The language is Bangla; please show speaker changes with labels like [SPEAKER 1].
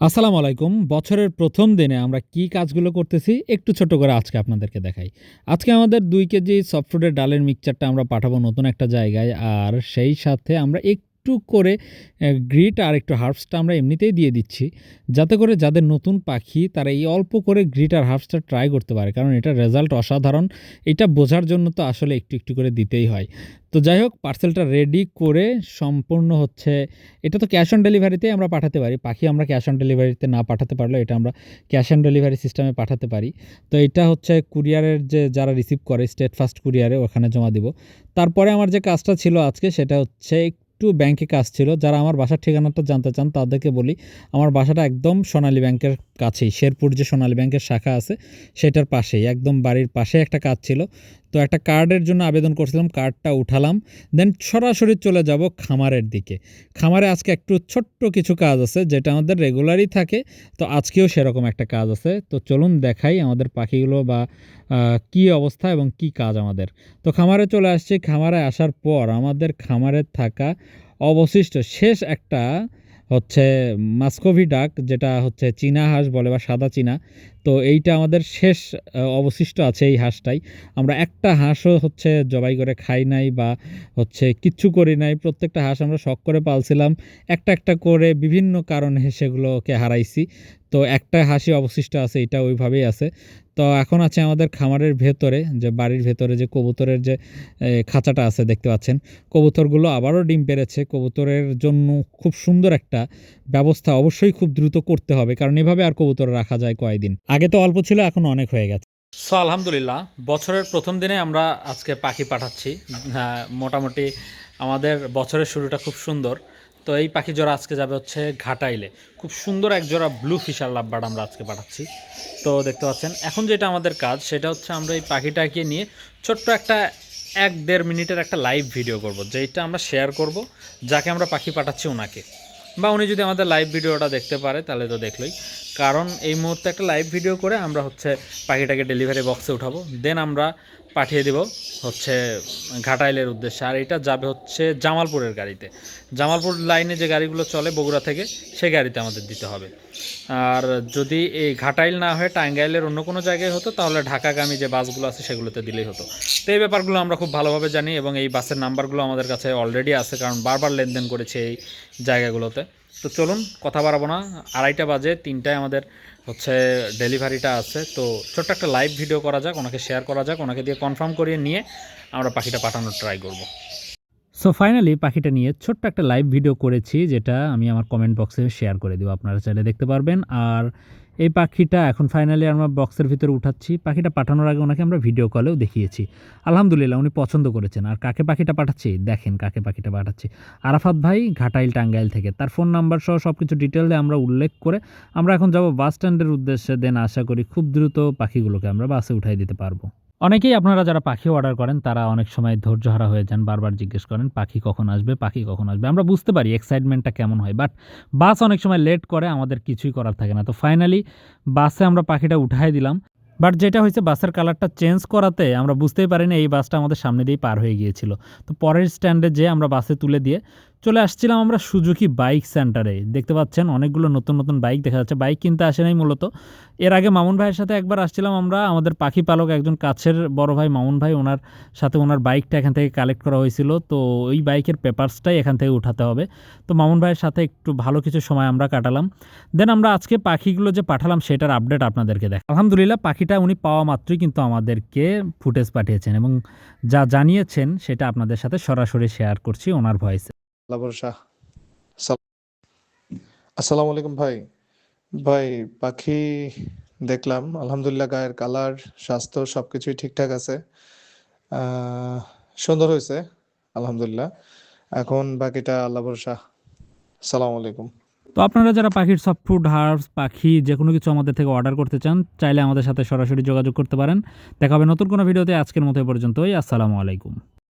[SPEAKER 1] আসসালামু আলাইকুম। বছরের প্রথম দিনে আমরা কি কাজগুলো করতেছি একটু ছোট করে আজকে আপনাদেরকে দেখাই। আজকে আমাদের দুই কেজি সফটফুডের ডালের মিক্সচারটা আমরা পাঠাবো নতুন একটা জায়গায়, আর সেই সাথে আমরা একটু করে গ্রিট আর একটু হার্বসটা আমরা এমনিতেই দিয়ে দিচ্ছি। যাতে করে যাদের নতুন পাখি, তারা এই অল্প করে গ্রিট আর হার্বসটা ট্রাই করতে পারে। কারণ এটা রেজাল্ট অসাধারণ। এটা বোঝার জন্য তো আসলে একটু একটু করে দিতেই হয়। তো যাই হোক পার্সেলটা রেডি করে সম্পূর্ণ হচ্ছে, এটা তো ক্যাশ অন ডেলিভারিতে আমরা পাঠাতে পারি। পাখি আমরা ক্যাশ অন ডেলিভারিতে না পাঠাতে পারলেও এটা আমরা ক্যাশ অন ডেলিভারি সিস্টেমে পাঠাতে পারি। তো এটা হচ্ছে কুরিয়ারের যে, যারা রিসিভ করে স্টেট ফার্স্ট কুরিয়ারে ওখানে জমা দিব। তারপরে আমার যে কাজটা ছিল আজকে, সেটা হচ্ছে একটু ব্যাংকে কাজ ছিল। যারা আমার বাসার ঠিকানাটা জানতে চান তাদেরকে বলি, আমার বাসাটা একদম সোনালী ব্যাংকের কাছেই, শেরপুর যে সোনালী ব্যাংকের শাখা আছে, সেটার পাশেই, একদম বাড়ির পাশে একটা কাজ ছিল। তো একটা কার্ডের জন্য আবেদন করছিলাম, কার্ডটা উঠালাম। দেন সরাসরি চলে যাব খামারের দিকে। খামারে আজকে একটু ছোট্ট কিছু কাজ আছে, যেটা আমাদের রেগুলারই থাকে। তো আজকেও সেরকম একটা কাজ আছে। তো চলুন দেখাই আমাদের পাখিগুলো বা কি অবস্থা এবং কি কাজ আমাদের। তো খামারে চলে আসছি। খামারে আসার পর আমাদের খামারে থাকা অবশিষ্ট শেষ একটা হচ্ছে মাস্কোভি ডাক, যেটা হচ্ছে চীনা হাঁস বলে বা সাদা চীনা। তো এইটা আমাদের শেষ অবশিষ্ট আছে এই হাঁসটাই। আমরা একটা হাঁসও হচ্ছে জবাই করে খাই নাই বা হচ্ছে কিচ্ছু করি নাই। প্রত্যেকটা হাঁস আমরা শখ করে পালছিলাম। একটা একটা করে বিভিন্ন কারণে সেগুলোকে হারাইছি। তো একটা হাসি অবশিষ্ট আছে, এটা ওইভাবেই আছে। তো এখন আছে আমাদের খামারের ভেতরে, যে বাড়ির ভেতরে যে কবুতরের যে খাঁচাটা আছে দেখতে পাচ্ছেন। কবুতরগুলো আবারও ডিম পেরেছে। কবুতরের জন্য খুব সুন্দর একটা ব্যবস্থা অবশ্যই খুব দ্রুত করতে হবে। কারণ এভাবে আর কবুতর রাখা যায় কয়েকদিন আগে তো অল্প ছিল, এখন অনেক হয়ে গেছে। সো আলহামদুলিল্লাহ, বছরের প্রথম দিনে আমরা আজকে পাখি পাঠাচ্ছি। মোটামুটি আমাদের বছরের শুরুটা খুব সুন্দর। তো এই পাখি জোড়া আজকে যাবে হচ্ছে ঘাটাইলে। খুব সুন্দর এক জোড়া ব্লু ফিশার লাভবার্ড আমরা আজকে পাঠাচ্ছি। তো দেখতে পাচ্ছেন, এখন যেটা আমাদের কাজ, সেটা হচ্ছে আমরা এই পাখিটাকে নিয়ে ছোট্ট একটা এক দেড় মিনিটের একটা লাইভ ভিডিও করব যেটা আমরা শেয়ার করব, যাকে আমরা পাখি পাঠাচ্ছি ওনাকে। বা উনি যদি আমাদের লাইভ ভিডিওটা দেখতে পারে, তাহলে তো দেখলোই। কারণ এই মুহূর্তে একটা লাইভ ভিডিও করে আমরা হচ্ছে পাখিটাকে ডেলিভারি বক্সে উঠাবো। দেন আমরা পাঠিয়ে দেব হচ্ছে ঘাটাইলের উদ্দেশ্যে। আর এটা যাবে হচ্ছে জামালপুরের গাড়িতে। জামালপুর লাইনে যে গাড়িগুলো চলে বগুড়া থেকে সেই গাড়িতে আমাদের দিতে হবে। আর যদি এই ঘাটাইল না হয়ে টাঙ্গাইলের অন্য কোনো জায়গায় হতো, তাহলে ঢাকাগামী যে বাসগুলো আছে, সেগুলোতে দিলেই হতো। তো এই ব্যাপারগুলো আমরা খুব ভালোভাবে জানি এবং এই বাসের নাম্বারগুলো আমাদের কাছে অলরেডি আছে, কারণ বারবার লেনদেন করেছে এই জায়গাগুলোতে। তো চলুন, কথা বাড়াবো না। আড়াইটা বাজে, তিনটায় আমাদের হচ্ছে ডেলিভারিটা আছে। তো ছোট্ট একটা লাইভ ভিডিও করা যাক, ওনাকে শেয়ার করা যাক, ওনাকে দিয়ে কনফার্ম করিয়ে নিয়ে আমরা পাখিটা পাঠানোর ট্রাই করব। সো ফাইনালি পাখিটা নিয়ে ছোট্ট একটা লাইভ ভিডিও করেছি, যেটা আমি আমার কমেন্ট বক্সে শেয়ার করে দেবো, আপনারা চাইলে দেখতে পারবেন। আর এই পাখিটা এখন ফাইনালি আমরা বক্সের ভিতরে উঠাচ্ছি। পাখিটা পাঠানোর আগে ওনাকে আমরা ভিডিও কলেও দেখিয়েছি। আলহামদুলিল্লাহ, উনি পছন্দ করেছেন। আর কাকে পাখিটা পাঠাচ্ছি? দেখেন কাকে পাখিটা পাঠাচ্ছি। আরাফাত ভাই, ঘাটাইল টাঙ্গাইল থেকে। তার ফোন নাম্বার সহ সব কিছু ডিটেলে আমরা উল্লেখ করে আমরা এখন যাব বাস স্ট্যান্ডের উদ্দেশ্যে। দেন আশা করি খুব দ্রুত পাখিগুলোকে আমরা বাসে উঠাই দিতে পারব। অনেকেই আপনারা যারা পাখি অর্ডার করেন, তারা অনেক সময় ধৈর্যহারা হয়ে যান, বারবার জিজ্ঞেস করেন, পাখি কখন আসবে, পাখি কখন আসবে? আমরা বুঝতে পারি এক্সাইটমেন্টটা কেমন হয় বাট বাস অনেক সময় লেট করে, আমাদের কিছুই করার থাকে না। তো ফাইনালি বাসে আমরা পাখিটা উঠাই দিলাম বাট যেটা হয়েছে বাসের কালারটা চেঞ্জ করাতে আমরা বুঝতেই পারিনি, এই বাসটা আমাদের সামনে দিয়েই পার হয়ে গিয়েছিল। তো পরের স্ট্যান্ডে যেয়ে আমরা বাসে তুলে দিয়ে চলে আসছিলাম আমরা সুজুকি বাইক সেন্টারে। দেখতে পাচ্ছেন অনেকগুলো নতুন নতুন বাইক দেখা যাচ্ছে। বাইক কিনতে আসে নাই মূলত। এর আগে মামুন ভাইয়ের সাথে একবার আসছিলাম আমরা। আমাদের পাখি পালক একজন কাছের বড় ভাই মামুন ভাই, ওনার সাথে ওনার বাইকটা এখান থেকে কালেক্ট করা হয়েছিল। তো ওই বাইকের পেপারসটাই এখান থেকে উঠাতে হবে। তো মামুন ভাইয়ের সাথে একটু ভালো কিছু সময় আমরা কাটালাম। দেন আমরা আজকে পাখিগুলো যে পাঠালাম, সেটার আপডেট আপনাদেরকে দেখ আলহামদুলিল্লাহ, পাখিটা উনি পাওয়া মাত্রই কিন্তু আমাদেরকে ফুটেজ পাঠিয়েছেন এবং যা জানিয়েছেন, সেটা আপনাদের সাথে সরাসরি শেয়ার করছি ওনার ভয়েসে
[SPEAKER 2] ভরসা সাল- আসসালামু আলাইকুম ভাই। ভাই, পাখি দেখলাম, আলহামদুলিল্লাহ গায়ের কালার স্বাস্থ্য সবকিছুই ঠিকঠাক আছে। সুন্দর হয়েছে, আলহামদুলিল্লাহ। এখন বাকিটা আল্লাহ ভরসা সালাম আলাইকুম।
[SPEAKER 1] তো আপনারা যারা পাখির সফট ফুড হার্বস পাখি যে কোনো কিছু আমাদের থেকে অর্ডার করতে চান, চাইলে আমাদের সাথে সরাসরি যোগাযোগ করতে পারেন। দেখা হবে নতুন কোনো ভিডিওতে আজকের মতো পর্যন্তই। আসসালামু আলাইকুম।